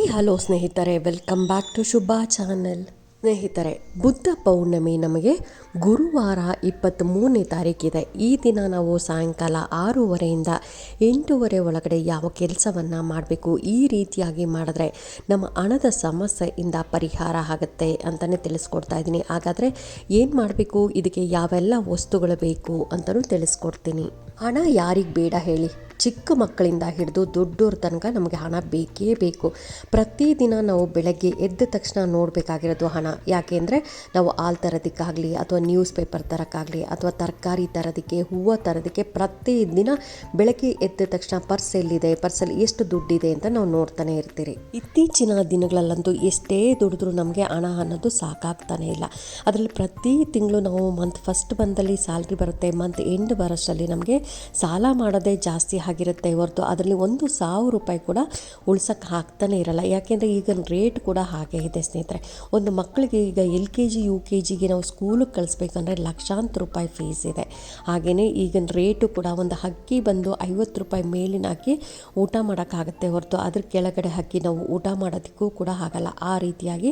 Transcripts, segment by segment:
Hi, hello ಸ್ನೇಹಿತರೆ. Welcome back to Shubha channel ಸ್ನೇಹಿತರೆ, ಬುದ್ಧ ಪೌರ್ಣಮಿ ನಮಗೆ ಗುರುವಾರ ಇಪ್ಪತ್ತ್ಮೂರನೇ ತಾರೀಕಿದೆ ಈ ದಿನ ನಾವು ಸಾಯಂಕಾಲ ಆರೂವರೆಯಿಂದ ಎಂಟೂವರೆ ಒಳಗಡೆ ಯಾವ ಕೆಲಸವನ್ನು ಮಾಡಬೇಕು, ಈ ರೀತಿಯಾಗಿ ಮಾಡಿದ್ರೆ ನಮ್ಮ ಹಣದ ಸಮಸ್ಯೆಯಿಂದ ಪರಿಹಾರ ಆಗುತ್ತೆ ಅಂತಲೇ ತಿಳಿಸ್ಕೊಡ್ತಾ ಇದ್ದೀನಿ. ಹಾಗಾದರೆ ಏನು ಮಾಡಬೇಕು, ಇದಕ್ಕೆ ಯಾವೆಲ್ಲ ವಸ್ತುಗಳು ಬೇಕು ಅಂತಲೂ ತಿಳಿಸ್ಕೊಡ್ತೀನಿ. ಹಣ ಯಾರಿಗೆ ಬೇಡ ಹೇಳಿ. ಚಿಕ್ಕ ಮಕ್ಕಳಿಂದ ಹಿಡಿದು ದೊಡ್ಡವ್ರ ತನಕ ನಮಗೆ ಹಣ ಬೇಕೇ ಬೇಕು. ಪ್ರತಿದಿನ ನಾವು ಬೆಳಗ್ಗೆ ಎದ್ದ ತಕ್ಷಣ ನೋಡಬೇಕಾಗಿರೋದು ಹಣ. ಯಾಕೆಂದರೆ ನಾವು ಹಾಲು ತರೋದಕ್ಕಾಗಲಿ ಅಥವಾ ನ್ಯೂಸ್ ಪೇಪರ್ ತರೋಕ್ಕಾಗಲಿ ಅಥವಾ ತರಕಾರಿ ತರೋದಕ್ಕೆ, ಹೂವು ತರೋದಕ್ಕೆ ಪ್ರತಿದಿನ ಬೆಳಗ್ಗೆ ಎದ್ದ ತಕ್ಷಣ ಪರ್ಸ್ ಎಲ್ಲಿದೆ ಪರ್ಸಲ್ಲಿ ಎಷ್ಟು ದುಡ್ಡಿದೆ ಅಂತ ನಾವು ನೋಡ್ತಾನೆ ಇರ್ತೀರಿ. ಇತ್ತೀಚಿನ ದಿನಗಳಲ್ಲಂತೂ ಎಷ್ಟೇ ದುಡಿದ್ರೂ ನಮಗೆ ಹಣ ಅನ್ನೋದು ಸಾಕಾಗ್ತಾನೆ ಇಲ್ಲ. ಅದರಲ್ಲಿ ಪ್ರತಿ ತಿಂಗಳು ನಾವು ಮಂತ್ ಫಸ್ಟ್ ಬಂದಲ್ಲಿ ಸ್ಯಾಲ್ರಿ ಬರುತ್ತೆ ಮಂತ್ ಎಂಡ್ ಬರೋಷ್ಟರಲ್ಲಿ ನಮಗೆ ಸಾಲ ಮಾಡೋದೇ ಜಾಸ್ತಿ. ಆಗಿರುತ್ತೆ. ಹೊರತು ಅದರಲ್ಲಿ ಒಂದು ಸಾವಿರ ರೂಪಾಯಿ ಕೂಡ ಉಳ್ಸೋಕ್ಕೆ ಆಗ್ತಾನೆ ಇರಲ್ಲ. ಯಾಕೆಂದರೆ ಈಗ ರೇಟ್ ಕೂಡ ಹಾಗೆ ಇದೆ ಸ್ನೇಹಿತರೆ. ಒಂದು ಮಕ್ಕಳಿಗೆ ಈಗ L K G, U K ಜಿಗೆ ನಾವು ಸ್ಕೂಲಿಗೆ ಕಳಿಸ್ಬೇಕಂದ್ರೆ ಲಕ್ಷಾಂತರ ರೂಪಾಯಿ ಫೀಸ್ ಇದೆ. ಹಾಗೆಯೇ ಈಗಿನ ರೇಟು ಕೂಡ ಒಂದು ಹಕ್ಕಿ ಬಂದು ಐವತ್ತು ರೂಪಾಯಿ ಮೇಲಿನ ಹಾಕಿ ಊಟ ಮಾಡೋಕ್ಕಾಗುತ್ತೆ ಹೊರತು ಅದ್ರ ಕೆಳಗಡೆ ಹಾಕಿ ನಾವು ಊಟ ಮಾಡೋದಕ್ಕೂ ಕೂಡ ಆಗಲ್ಲ. ಆ ರೀತಿಯಾಗಿ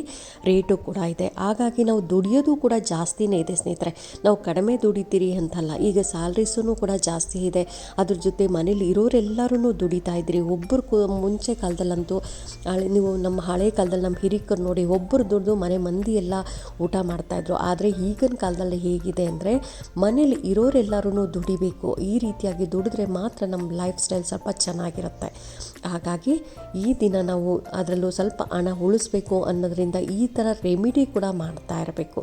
ರೇಟು ಕೂಡ ಇದೆ. ಹಾಗಾಗಿ ನಾವು ದುಡಿಯೋದು ಕೂಡ ಜಾಸ್ತಿನೇ ಇದೆ ಸ್ನೇಹಿತರೆ. ನಾವು ಕಡಿಮೆ ದುಡಿತೀರಿ ಅಂತಲ್ಲ. ಈಗ ಸ್ಯಾಲ್ರೀಸೂ ಕೂಡ ಜಾಸ್ತಿ ಇದೆ. ಅದ್ರ ಜೊತೆ ಮನೇಲಿ ಇರೋರೆಲ್ಲರೂ ದುಡಿತಾ ಇದ್ರಿ. ಒಬ್ಬರು ಕು, ಮುಂಚೆ ಕಾಲದಲ್ಲಂತೂ ಹಳೆ, ನೀವು ನಮ್ಮ ಹಳೆ ಕಾಲದಲ್ಲಿ ನಮ್ಮ ಹಿರಿಕರು ನೋಡಿ ಒಬ್ಬರು ದುಡಿದು ಮನೆ ಮಂದಿ ಎಲ್ಲ ಊಟ ಮಾಡ್ತಾಯಿದ್ರು ಆದರೆ ಈಗಿನ ಕಾಲದಲ್ಲಿ ಹೇಗಿದೆ ಅಂದರೆ ಮನೇಲಿ ಇರೋರೆಲ್ಲರೂ ದುಡಿಬೇಕು. ಈ ರೀತಿಯಾಗಿ ದುಡಿದ್ರೆ ಮಾತ್ರ ನಮ್ಮ ಲೈಫ್ ಸ್ಟೈಲ್ ಸ್ವಲ್ಪ ಚೆನ್ನಾಗಿರುತ್ತೆ. ಹಾಗಾಗಿ ಈ ದಿನ ನಾವು ಅದರಲ್ಲೂ ಸ್ವಲ್ಪ ಹಣ ಉಳಿಸ್ಬೇಕು ಅನ್ನೋದರಿಂದ ಈ ಥರ ರೆಮಿಡಿ ಕೂಡ ಮಾಡ್ತಾ ಇರಬೇಕು.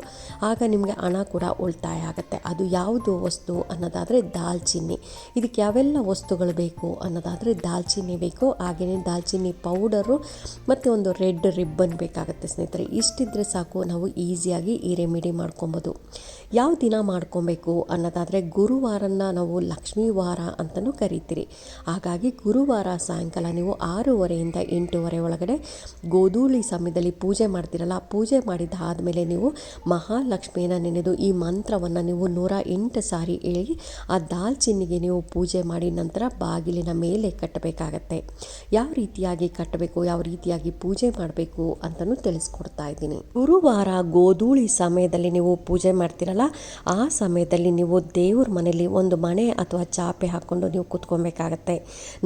ಆಗ ನಿಮಗೆ ಹಣ ಕೂಡ ಉಳಿತಾಯ ಆಗುತ್ತೆ. ಅದು ಯಾವುದು ವಸ್ತು ಅನ್ನೋದಾದರೆ ದಾಲ್ಚಿನ್ನಿ. ಇದಕ್ಕೆ ಯಾವೆಲ್ಲ ವಸ್ತುಗಳು ಬೇಕು ಅನ್ನೋದಾದರೆ ದಾಲ್ಚಿನ್ನಿ ಬೇಕು. ಹಾಗೆಯೇ ದಾಲ್ಚಿನ್ನಿ ಪೌಡರು ಮತ್ತು ಒಂದು ರೆಡ್ ರಿಬ್ಬನ್ ಬೇಕಾಗುತ್ತೆ ಸ್ನೇಹಿತರೆ. ಇಷ್ಟಿದ್ರೆ ಸಾಕು ನಾವು ಈಸಿಯಾಗಿ ಈ ರೆಮಿಡಿ ಮಾಡ್ಕೊಬೋದು. ಯಾವ ದಿನ ಮಾಡ್ಕೊಬೇಕು ಅನ್ನೋದಾದರೆ ಗುರುವಾರನ ನಾವು ಲಕ್ಷ್ಮೀ ವಾರ ಅಂತಲೂ ಕರಿತೀರಿ. ಹಾಗಾಗಿ ಗುರುವಾರ ಸಾಯಂಕಾಲ ನೀವು ಆರೂವರೆಯಿಂದ ಎಂಟೂವರೆ ಒಳಗಡೆ ಗೋಧೂಳಿ ಸಮಯದಲ್ಲಿ ಪೂಜೆ ಮಾಡ್ತೀರಲ್ಲ, ಪೂಜೆ ಮಾಡಿದ್ದಾದಮೇಲೆ ನೀವು ಮಹಾಲಕ್ಷ್ಮಿಯನ್ನು ನೆನೆದು ಈ ಮಂತ್ರವನ್ನು ನೀವು ನೂರ ಎಂಟು ಸಾರಿ ಹೇಳಿ ಆ ದಾಲ್ಚಿನ್ನಿಗೆ ನೀವು ಪೂಜೆ ಮಾಡಿ ನಂತರ ಬಾಗಿಲಿನ ಮೇಲೆ ಕಟ್ಟಬೇಕಾಗತ್ತೆ. ಯಾವ ರೀತಿಯಾಗಿ ಕಟ್ಟಬೇಕು, ಯಾವ ರೀತಿಯಾಗಿ ಪೂಜೆ ಮಾಡಬೇಕು ಅಂತಲೂ ತಿಳಿಸ್ಕೊಡ್ತಾ ಇದ್ದೀನಿ. ಗುರುವಾರ ಗೋಧೂಳಿ ಸಮಯದಲ್ಲಿ ನೀವು ಪೂಜೆ ಮಾಡ್ತೀರಲ್ಲ, ಆ ಸಮಯದಲ್ಲಿ ನೀವು ದೇವ್ರ ಮನೆಯಲ್ಲಿ ಒಂದು ಮಣೆ ಅಥವಾ ಚಾಪೆ ಹಾಕ್ಕೊಂಡು ನೀವು ಕುತ್ಕೊಬೇಕಾಗತ್ತೆ.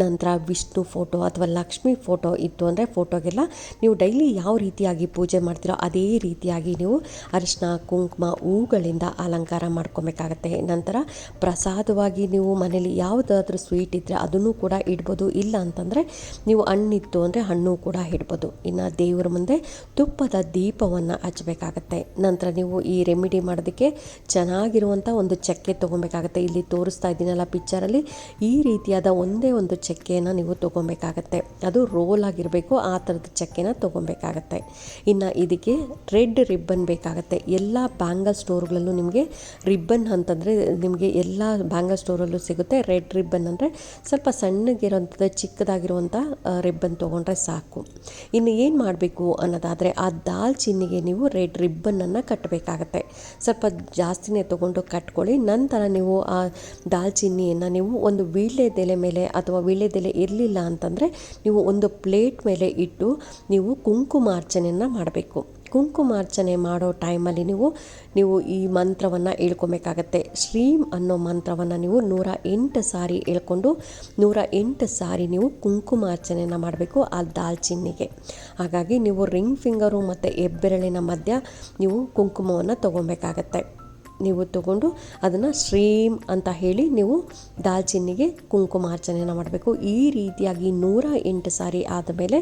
ನಂತರ ವಿಷ್ಣು ಫೋಟೋ ಅಥವಾ ಲಕ್ಷ್ಮಿ ಫೋಟೋ ಇತ್ತು ಅಂದರೆ ಫೋಟೋಗೆಲ್ಲ ನೀವು ಡೈಲಿ ಯಾವ ರೀತಿಯಾಗಿ ಪೂಜೆ ಮಾಡ್ತೀರೋ ಅದೇ ರೀತಿಯಾಗಿ ನೀವು ಅರಿಶಿನ ಕುಂಕುಮ, ಹೂಗಳಿಂದ ಅಲಂಕಾರ ಮಾಡ್ಕೊಬೇಕಾಗತ್ತೆ. ನಂತರ ಪ್ರಸಾದವಾಗಿ ನೀವು ಮನೇಲಿ ಯಾವುದಾದ್ರೂ ಸ್ವೀಟ್ ಇದ್ದರೆ ಅದನ್ನು ಕೂಡ ಇಡ್ಬೋದು. ಇಲ್ಲ ಅಂತಂದರೆ ನೀವು ಹಣ್ಣಿತ್ತು ಅಂದರೆ ಹಣ್ಣು ಕೂಡ ಇಡ್ಬೋದು. ಇನ್ನು ದೇವರ ಮುಂದೆ ತುಪ್ಪದ ದೀಪವನ್ನು ಹಚ್ಚಬೇಕಾಗತ್ತೆ ನಂತರ ನೀವು ಈ ರೆಮಿಡಿ ಮಾಡೋದಕ್ಕೆ ಚೆನ್ನಾಗಿರುವಂಥ ಒಂದು ಚಕ್ಕೆ ತೊಗೊಬೇಕಾಗತ್ತೆ. ಇಲ್ಲಿ ತೋರಿಸ್ತಾ ಇದ್ದೀನಲ್ಲ ಪಿಕ್ಚರಲ್ಲಿ ಈ ರೀತಿಯಾದ ಒಂದೇ ಒಂದು ಚಕ್ಕೆಯನ್ನು ನೀವು ತೊಗೊಬೇಕಾಗತ್ತೆ. ಅದು ರೋಲ್ ಆಗಿರಬೇಕು, ಆ ಥರದ ಚಕ್ಕೆನ ತೊಗೊಬೇಕಾಗತ್ತೆ. ಇನ್ನು ಇದಕ್ಕೆ ರೆಡ್ ರಿಬ್ಬನ್ ಬೇಕಾಗತ್ತೆ. ಎಲ್ಲ ಬ್ಯಾಂಗಲ್ ಸ್ಟೋರ್ಗಳಲ್ಲೂ ನಿಮಗೆ ರಿಬ್ಬನ್ ಅಂತಂದರೆ ನಿಮಗೆ ಎಲ್ಲ ಬ್ಯಾಂಗಲ್ ಸ್ಟೋರಲ್ಲೂ ಸಿಗುತ್ತೆ. ರೆಡ್ ರಿಬ್ಬನ್ ಅಂದರೆ ಸ್ವಲ್ಪ ಸಣ್ಣಗಿರೋಂಥದ್ದು ಚಿಕ್ಕದಾಗಿರುವಂಥ ರಿಬ್ಬನ್ ತೊಗೊಂಡ್ರೆ ಸಾಕು. ಇನ್ನು ಏನು ಮಾಡಬೇಕು ಅನ್ನೋದಾದರೆ, ಆ ದಾಲ್ಚಿನ್ನಿಗೆ ನೀವು ರೆಡ್ ರಿಬ್ಬನನ್ನು ಕಟ್ಟಬೇಕಾಗತ್ತೆ ಸ್ವಲ್ಪ ಜಾಸ್ತಿನೇ ತೊಗೊಂಡು ಕಟ್ಕೊಳ್ಳಿ. ನಂತರ ನೀವು ಆ ದಾಲ್ಚಿನ್ನಿಯನ್ನು ನೀವು ಒಂದು ವೀಳ್ಯದೆಲೆ ಮೇಲೆ ಅಥವಾ ವೀಳ್ಯದೆಲೆ ಇರಲಿಲ್ಲ ಅಂತಂದರೆ, ನೀವು ಒಂದು ಪ್ಲೇಟ್ ಮೇಲೆ ಇಟ್ಟು ನೀವು ಕುಂಕುಮಾರ್ಚನೆಯನ್ನು ಮಾಡಬೇಕು. ಕುಂಕುಮಾರ್ಚನೆ ಮಾಡೋ ಟೈಮಲ್ಲಿ ನೀವು ನೀವು ಈ ಮಂತ್ರವನ್ನು ಹೇಳ್ಕೊಬೇಕಾಗತ್ತೆ. ಶ್ರೀಮ್ ಅನ್ನೋ ಮಂತ್ರವನ್ನು ನೀವು ನೂರ ಎಂಟು ಸಾರಿ ಹೇಳ್ಕೊಂಡು, ನೂರ ಎಂಟು ಸಾರಿ ನೀವು ಕುಂಕುಮಾರ್ಚನೆಯನ್ನು ಮಾಡಬೇಕು ಆ ದಾಲ್ಚಿನ್ನಿಗೆ. ಹಾಗಾಗಿ ನೀವು ರಿಂಗ್ ಫಿಂಗರು ಮತ್ತು ಹೆಬ್ಬೆರಳಿನ ಮಧ್ಯ ನೀವು ಕುಂಕುಮವನ್ನು ತೊಗೊಬೇಕಾಗತ್ತೆ ನೀವು ತಗೊಂಡು ಅದನ್ನು ಶ್ರೀಮ್ ಅಂತ ಹೇಳಿ ನೀವು ದಾಲ್ಚಿನ್ನಿಗೆ ಕುಂಕುಮಾರ್ಚನೆಯನ್ನು ಮಾಡಬೇಕು. ಈ ರೀತಿಯಾಗಿ ನೂರ ಎಂಟು ಸಾರಿ ಆದಮೇಲೆ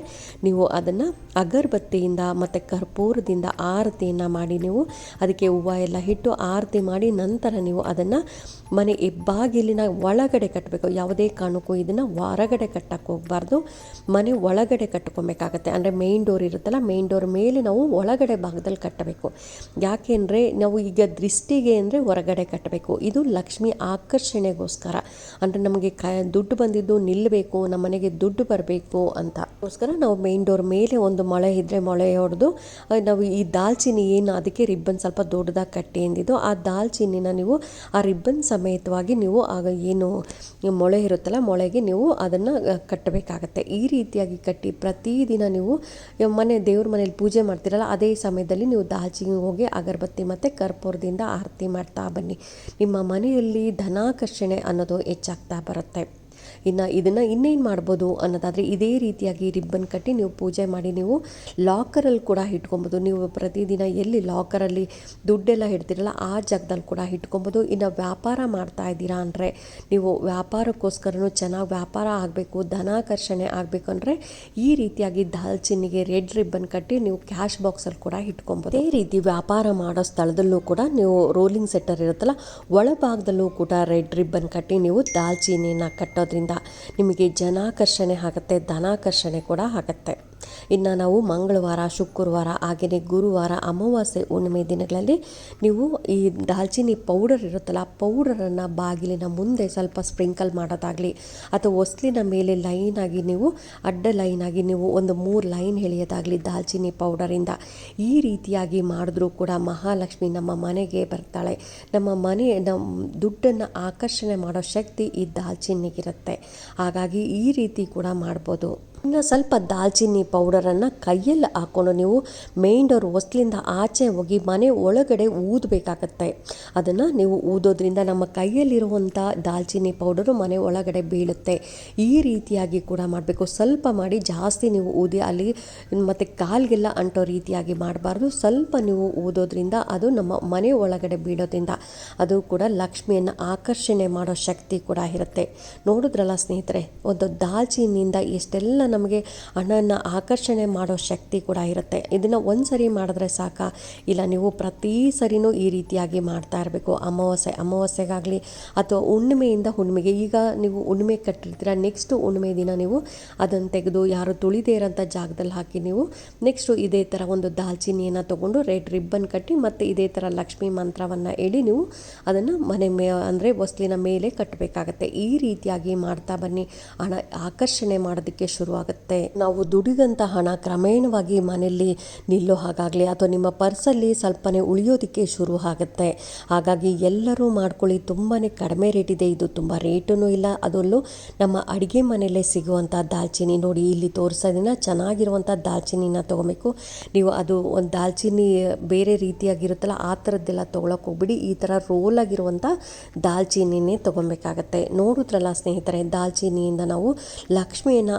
ನೀವು ಅದನ್ನು ಅಗರಬತ್ತಿಯಿಂದ ಮತ್ತು ಕರ್ಪೂರದಿಂದ ಆರತಿಯನ್ನು ಮಾಡಿ ನೀವು ಅದಕ್ಕೆ ಹೂವು ಎಲ್ಲ ಹಿಟ್ಟು ಆರತಿ ಮಾಡಿ ನಂತರ ನೀವು ಅದನ್ನು ಮನೆ ಬಾಗಿಲಿನ ಒಳಗಡೆ ಕಟ್ಟಬೇಕು ಯಾವುದೇ ಕಾರಣಕ್ಕೂ ಇದನ್ನು ಹೊರಗಡೆ ಕಟ್ಟಕ್ಕೆ ಹೋಗಬಾರ್ದು. ಮನೆ ಒಳಗಡೆ ಕಟ್ಕೊಬೇಕಾಗತ್ತೆ. ಅಂದರೆ ಮೇನ್ ಡೋರ್ ಇರುತ್ತಲ್ಲ ಮೇನ್ ಡೋರ್ ಮೇಲೆ ನಾವು ಒಳಗಡೆ ಭಾಗದಲ್ಲಿ ಕಟ್ಟಬೇಕು. ಯಾಕೆಂದರೆ ನಾವು ಈಗ ದೃಷ್ಟಿಗೆ ಹೇಗೆ ಅಂದರೆ ಹೊರಗಡೆ ಕಟ್ಟಬೇಕು. ಇದು ಲಕ್ಷ್ಮಿ ಆಕರ್ಷಣೆಗೋಸ್ಕರ. ಅಂದರೆ ನಮಗೆ ಕ, ದುಡ್ಡು ಬಂದಿದ್ದು ನಿಲ್ಲಬೇಕು, ನಮ್ಮ ಮನೆಗೆ ದುಡ್ಡು ಬರಬೇಕು ಅಂತ. ಅದಕ್ಕೋಸ್ಕರ ನಾವು ಮೇನ್ ಡೋರ್ ಮೇಲೆ ಒಂದು ಮೊಳೆ ಇದ್ದರೆ ಮೊಳೆ ಹೊಡೆದು ನಾವು ಈ ದಾಲ್ಚಿನ್ನಿ ಏನು ಅದಕ್ಕೆ ರಿಬ್ಬನ್ ಸ್ವಲ್ಪ ದೊಡ್ಡದಾಗಿ ಕಟ್ಟಿ ಎಂದಿದ್ದು ಆ ದಾಲ್ಚಿನ್ನಿನ ನೀವು ಆ ರಿಬ್ಬನ್ ಸಮೇತವಾಗಿ ನೀವು ಆಗ ಏನು ಮೊಳೆ ಇರುತ್ತಲ್ಲ, ಮೊಳೆಗೆ ನೀವು ಅದನ್ನು ಕಟ್ಟಬೇಕಾಗತ್ತೆ. ಈ ರೀತಿಯಾಗಿ ಕಟ್ಟಿ ಪ್ರತಿದಿನ ನೀವು ಮನೆ ದೇವ್ರ ಮನೇಲಿ ಪೂಜೆ ಮಾಡ್ತೀರಲ್ಲ, ಅದೇ ಸಮಯದಲ್ಲಿ ನೀವು ದಾಲ್ಚಿನ್ನಿಗೆ ಹೋಗಿ ಅಗರಬತ್ತಿ ಮತ್ತು ಕರ್ಪೂರದಿಂದ ಆರತಿ ಮಾಡ್ತಾ ಬನ್ನಿ. ನಿಮ್ಮ ಮನೆಯಲ್ಲಿ ಧನಾಕರ್ಷಣೆ ಅನ್ನೋದು ಹೆಚ್ಚಾಗ್ತಾ ಬರುತ್ತೆ. ಇನ್ನು ಇದನ್ನು ಇನ್ನೇನು ಮಾಡ್ಬೋದು ಅನ್ನೋದಾದರೆ ಇದೇ ರೀತಿಯಾಗಿ ರಿಬ್ಬನ್ ಕಟ್ಟಿ ನೀವು ಪೂಜೆ ಮಾಡಿ ನೀವು ಲಾಕರಲ್ಲಿ ಕೂಡ ಇಟ್ಕೊಬೋದು. ನೀವು ಪ್ರತಿದಿನ ಎಲ್ಲಿ ಲಾಕರಲ್ಲಿ ದುಡ್ಡೆಲ್ಲ ಇಡ್ತೀರಲ್ಲ ಆ ಜಾಗದಲ್ಲಿ ಕೂಡ ಇಟ್ಕೊಬೋದು. ಇನ್ನು ವ್ಯಾಪಾರ ಮಾಡ್ತಾ ಇದ್ದೀರಾ ಅಂದರೆ ನೀವು ವ್ಯಾಪಾರಕ್ಕೋಸ್ಕರನೂ ಚೆನ್ನಾಗಿ ವ್ಯಾಪಾರ ಆಗಬೇಕು, ಧನಾಕರ್ಷಣೆ ಆಗಬೇಕು ಅಂದರೆ ಈ ರೀತಿಯಾಗಿ ದಾಲ್ಚಿನ್ನಿಗೆ ರೆಡ್ ರಿಬ್ಬನ್ ಕಟ್ಟಿ ನೀವು ಕ್ಯಾಶ್ ಬಾಕ್ಸಲ್ಲಿ ಕೂಡ ಇಟ್ಕೊಬೋದು. ಅದೇ ರೀತಿ ವ್ಯಾಪಾರ ಮಾಡೋ ಸ್ಥಳದಲ್ಲೂ ಕೂಡ ನೀವು ರೋಲಿಂಗ್ ಸೆಟ್ಟರ್ ಇರುತ್ತಲ್ಲ, ಒಳಭಾಗದಲ್ಲೂ ಕೂಡ ರೆಡ್ ರಿಬ್ಬನ್ ಕಟ್ಟಿ ನೀವು ದಾಲ್ಚಿನ್ನಿನ ಕಟ್ಟೋದ್ರಿಂದ ನಿಮಗೆ ಜನಾಕರ್ಷಣೆ ಆಗುತ್ತೆ ಧನಾಕರ್ಷಣೆ ಕೂಡ ಆಗುತ್ತೆ. ಇನ್ನು ನಾವು ಮಂಗಳವಾರ, ಶುಕ್ರವಾರ ಹಾಗೆಯೇ ಗುರುವಾರ, ಅಮಾವಾಸ್ಯೆ, ಹುಣ್ಣಿಮೆ ದಿನಗಳಲ್ಲಿ ನೀವು ಈ ದಾಲ್ಚಿನ್ನಿ ಪೌಡರ್ ಇರುತ್ತಲ್ಲ ಪೌಡರನ್ನು ಬಾಗಿಲಿನ ಮುಂದೆ ಸ್ವಲ್ಪ ಸ್ಪ್ರಿಂಕಲ್ ಮಾಡೋದಾಗಲಿ ಅಥವಾ ಹೊಸ್ಲಿನ ಮೇಲೆ ಲೈನಾಗಿ ನೀವು, ಅಡ್ಡ ಲೈನಾಗಿ ನೀವು ಒಂದು ಮೂರು ಲೈನ್ ಎಳೆಯೋದಾಗಲಿ ದಾಲ್ಚಿನ್ನಿ ಪೌಡರಿಂದ ಈ ರೀತಿಯಾಗಿ ಮಾಡಿದ್ರೂ ಕೂಡ ಮಹಾಲಕ್ಷ್ಮಿ ನಮ್ಮ ಮನೆಗೆ ಬರ್ತಾಳೆ. ನಮ್ಮ ಮನೆ ನಮ್ಮ ದುಡ್ಡನ್ನು ಆಕರ್ಷಣೆ ಮಾಡೋ ಶಕ್ತಿ ಈ ದಾಲ್ಚಿನ್ನಿಗಿರುತ್ತೆ. ಹಾಗಾಗಿ ಈ ರೀತಿ ಕೂಡ ಮಾಡ್ಬೋದು. ಇನ್ನು ಸ್ವಲ್ಪ ದಾಲ್ಚಿನ್ನಿ ಪೌಡರನ್ನು ಕೈಯಲ್ಲಿ ಹಾಕ್ಕೊಂಡು ನೀವು ಮೇನ್ ಡೋರ್ ಹೊಸ್ಲಿಂದ ಆಚೆ ಹೋಗಿ ಮನೆ ಒಳಗಡೆ ಊದಬೇಕಾಗತ್ತೆ. ಅದನ್ನು ನೀವು ಊದೋದ್ರಿಂದ ನಮ್ಮ ಕೈಯಲ್ಲಿರುವಂಥ ದಾಲ್ಚಿನ್ನಿ ಪೌಡರು ಮನೆ ಒಳಗಡೆ ಬೀಳುತ್ತೆ. ಈ ರೀತಿಯಾಗಿ ಕೂಡ ಮಾಡಬೇಕು. ಸ್ವಲ್ಪ ಮಾಡಿ ಜಾಸ್ತಿ ನೀವು ಊದಿ ಅಲ್ಲಿ ಮತ್ತು ಕಾಲಿಗೆಲ್ಲ ಅಂಟೋ ರೀತಿಯಾಗಿ ಮಾಡಬಾರ್ದು. ಸ್ವಲ್ಪ ನೀವು ಊದೋದ್ರಿಂದ ಅದು ನಮ್ಮ ಮನೆ ಒಳಗಡೆ ಬೀಳೋದ್ರಿಂದ ಅದು ಕೂಡ ಲಕ್ಷ್ಮಿಯನ್ನು ಆಕರ್ಷಣೆ ಮಾಡೋ ಶಕ್ತಿ ಕೂಡ ಇರುತ್ತೆ. ನೋಡಿದ್ರಲ್ಲ ಸ್ನೇಹಿತರೆ, ಒಂದು ದಾಲ್ಚಿನ್ನಿಯಿಂದ ಎಷ್ಟೆಲ್ಲ ನಮಗೆ ಹಣನ ಆಕರ್ಷಣೆ ಮಾಡೋ ಶಕ್ತಿ ಕೂಡ ಇರುತ್ತೆ. ಇದನ್ನು ಒಂದು ಸರಿ ಮಾಡಿದ್ರೆ ಸಾಕ? ಇಲ್ಲ, ನೀವು ಪ್ರತಿ ಸರಿನೂ ಈ ರೀತಿಯಾಗಿ ಮಾಡ್ತಾ ಇರಬೇಕು. ಅಮಾವಾಸ್ಯೆ, ಅಮಾವಾಸ್ಯೆಗಾಗಲಿ ಅಥವಾ ಹುಣ್ಣಿಮೆಯಿಂದ ಹುಣ್ಣಿಮೆಗೆ. ಈಗ ನೀವು ಹುಣ್ಣಿಮೆ ಕಟ್ಟಿರ್ತೀರ? ನೆಕ್ಸ್ಟು ಹುಣ್ಣಿಮೆ ದಿನ ನೀವು ಅದನ್ನು ತೆಗೆದು ಯಾರು ತುಳಿದೇ ಇರೋಂಥ ಜಾಗದಲ್ಲಿ ಹಾಕಿ ನೀವು ನೆಕ್ಸ್ಟು ಇದೇ ಥರ ಒಂದು ದಾಲ್ಚಿನ್ನಿಯನ್ನು ತೊಗೊಂಡು ರೆಡ್ ರಿಬ್ಬನ್ ಕಟ್ಟಿ ಮತ್ತು ಇದೇ ಥರ ಲಕ್ಷ್ಮಿ ಮಂತ್ರವನ್ನು ಹೇಳಿ ನೀವು ಅದನ್ನು ಮನೆ ಮೇ, ಅಂದರೆ ಹೊಸ್ಲಿನ ಮೇಲೆ ಕಟ್ಟಬೇಕಾಗತ್ತೆ. ಈ ರೀತಿಯಾಗಿ ಮಾಡ್ತಾ ಬನ್ನಿ. ಹಣ ಆಕರ್ಷಣೆ ಮಾಡೋದಕ್ಕೆ ಶುರುವಾಗುತ್ತೆ ನಾವು ದುಡಿದಂಥ ಹಣ ಕ್ರಮೇಣವಾಗಿ ಮನೆಯಲ್ಲಿ ನಿಲ್ಲೋ ಹಾಗಾಗಲಿ ಅಥವಾ ನಿಮ್ಮ ಪರ್ಸಲ್ಲಿ ಸ್ವಲ್ಪನೇ ಉಳಿಯೋದಕ್ಕೆ ಶುರು ಆಗುತ್ತೆ. ಹಾಗಾಗಿ ಎಲ್ಲರೂ ಮಾಡ್ಕೊಳ್ಳಿ ತುಂಬಾ ಕಡಿಮೆ ರೇಟ್ ಇದೆ. ಇದು ತುಂಬ ರೇಟೂ ಇಲ್ಲ, ಅದರಲ್ಲೂ ನಮ್ಮ ಅಡುಗೆ ಮನೆಯಲ್ಲೇ ಸಿಗುವಂಥ ದಾಲ್ಚಿನ್ನಿ ನೋಡಿ, ಇಲ್ಲಿ ತೋರಿಸೋದಿನ ಚೆನ್ನಾಗಿರುವಂಥ ದಾಲ್ಚಿನ್ನಿನ ತೊಗೊಬೇಕು. ನೀವು ಅದು ಒಂದು ದಾಲ್ಚಿನ್ನಿ ಬೇರೆ ರೀತಿಯಾಗಿರುತ್ತಲ್ಲ, ಆ ಥರದ್ದೆಲ್ಲ ತೊಗೊಳಕ್ಕೆ ಹೋಗ್ಬಿಡಿ. ಈ ಥರ ರೋಲ್ ಆಗಿರುವಂಥ ದಾಲ್ಚಿನ್ನಿನೇ ತೊಗೊಬೇಕಾಗತ್ತೆ. ನೋಡಿದ್ರಲ್ಲ ಸ್ನೇಹಿತರೆ, ದಾಲ್ಚಿನ್ನಿಯಿಂದ ನಾವು ಲಕ್ಷ್ಮಿಯನ್ನು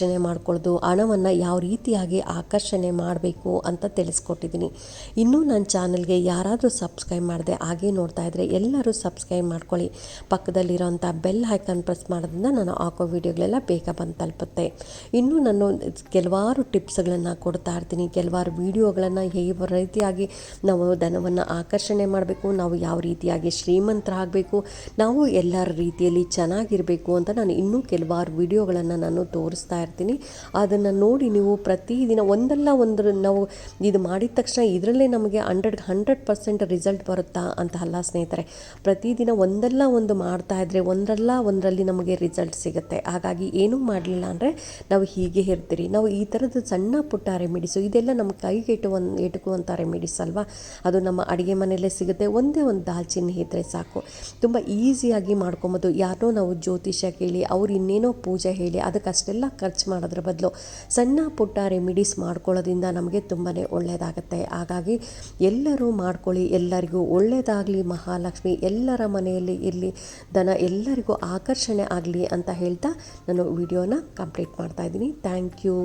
ಆಕರ್ಷಣೆ ಮಾಡ್ಕೊಳ್ಳೋದು ಹಣವನ್ನು ಯಾವ ರೀತಿಯಾಗಿ ಆಕರ್ಷಣೆ ಮಾಡಬೇಕು ಅಂತ ತಿಳಿಸ್ಕೊಟ್ಟಿದ್ದೀನಿ. ಇನ್ನೂ ನನ್ನ ಚಾನಲ್ಗೆ ಯಾರಾದರೂ ಸಬ್ಸ್ಕ್ರೈಬ್ ಮಾಡಿದೆ ಹಾಗೆ ನೋಡ್ತಾ ಇದ್ದರೆ ಎಲ್ಲರೂ ಸಬ್ಸ್ಕ್ರೈಬ್ ಮಾಡ್ಕೊಳ್ಳಿ. ಪಕ್ಕದಲ್ಲಿರೋಂಥ ಬೆಲ್ ಐಕಾನ್ ಪ್ರೆಸ್ ಮಾಡೋದ್ರಿಂದ ನಾನು ಹಾಕೋ ವೀಡಿಯೋಗಳೆಲ್ಲ ಬೇಗ ಬಂದು ತಲುಪುತ್ತೆ. ಇನ್ನೂ ನಾನು ಕೆಲವಾರು ಟಿಪ್ಸ್ಗಳನ್ನು ಕೊಡ್ತಾ ಇರ್ತೀನಿ. ಕೆಲವಾರು ವೀಡಿಯೋಗಳನ್ನು ಯಾವ ರೀತಿಯಾಗಿ ನಾವು ಧನವನ್ನು ಆಕರ್ಷಣೆ ಮಾಡಬೇಕು, ನಾವು ಯಾವ ರೀತಿಯಾಗಿ ಶ್ರೀಮಂತರಾಗಬೇಕು, ನಾವು ಎಲ್ಲರ ರೀತಿಯಲ್ಲಿ ಚೆನ್ನಾಗಿರಬೇಕು ಅಂತ ನಾನು ಇನ್ನೂ ಕೆಲವಾರು ವಿಡಿಯೋಗಳನ್ನು ನಾನು ತೋರಿಸ್ತಾ ಅದನ್ನು ನೋಡಿ ನೀವು ಪ್ರತಿದಿನ ಒಂದಲ್ಲ ಒಂದು ನಾವು ಇದು ಮಾಡಿದ ತಕ್ಷಣ ಇದರಲ್ಲೇ ನಮಗೆ ಹಂಡ್ರೆಡ್ ಹಂಡ್ರೆಡ್ ಪರ್ಸೆಂಟ್ ರಿಸಲ್ಟ್ ಬರುತ್ತಾ ಅಂತ ಅಲ್ಲ ಸ್ನೇಹಿತರೆ. ಪ್ರತಿದಿನ ಒಂದಲ್ಲ ಒಂದು ಮಾಡ್ತಾ ಇದ್ದರೆ ಒಂದಲ್ಲ ಒಂದರಲ್ಲಿ ನಮಗೆ ರಿಸಲ್ಟ್ ಸಿಗುತ್ತೆ. ಹಾಗಾಗಿ ಏನೂ ಮಾಡಲಿಲ್ಲ ಅಂದರೆ ನಾವು ಹೀಗೆ ಇರ್ತೀರಿ. ನಾವು ಈ ಥರದ ಸಣ್ಣ ಪುಟ್ಟ ರೆಮಿಡೀಸು ಇದೆಲ್ಲ ನಮ್ಮ ಕೈಗೆ ಒಂದು ಎಟುಕುವಂಥ ರೆಮಿಡೀಸ್ ಅಲ್ವಾ? ಅದು ನಮ್ಮ ಅಡುಗೆ ಮನೆಯಲ್ಲೇ ಸಿಗುತ್ತೆ. ಒಂದೇ ಒಂದು ದಾಲ್ಚಿನ್ನಿ ಇದ್ದರೆ ಸಾಕು. ತುಂಬ ಈಸಿಯಾಗಿ ಮಾಡ್ಕೊಬೋದು. ಯಾರೋ ನಾವು ಜ್ಯೋತಿಷ ಕೇಳಿ, ಅವ್ರು ಇನ್ನೇನೋ ಪೂಜೆ ಹೇಳಿ ಅದಕ್ಕೆ ಅಷ್ಟೆಲ್ಲ ಖರ್ಚು ಮಾಡೋದ್ರ ಬದಲು ಸಣ್ಣ ಪುಟ್ಟ ರೆಮಿಡೀಸ್ ಮಾಡ್ಕೊಳ್ಳೋದ್ರಿಂದ ನಮಗೆ ತುಂಬಾ ಒಳ್ಳೆಯದಾಗುತ್ತೆ ಹಾಗಾಗಿ ಎಲ್ಲರೂ ಮಾಡ್ಕೊಳ್ಳಿ, ಎಲ್ಲರಿಗೂ ಒಳ್ಳೆಯದಾಗಲಿ ಮಹಾಲಕ್ಷ್ಮಿ, ಎಲ್ಲರ ಮನೆಯಲ್ಲಿ ಇರಲಿ ದನ ಎಲ್ಲರಿಗೂ ಆಕರ್ಷಣೆ ಆಗಲಿ ಅಂತ ಹೇಳ್ತಾ ನಾನು ವಿಡಿಯೋನ ಕಂಪ್ಲೀಟ್ ಮಾಡ್ತಾ ಇದ್ದೀನಿ. Thank you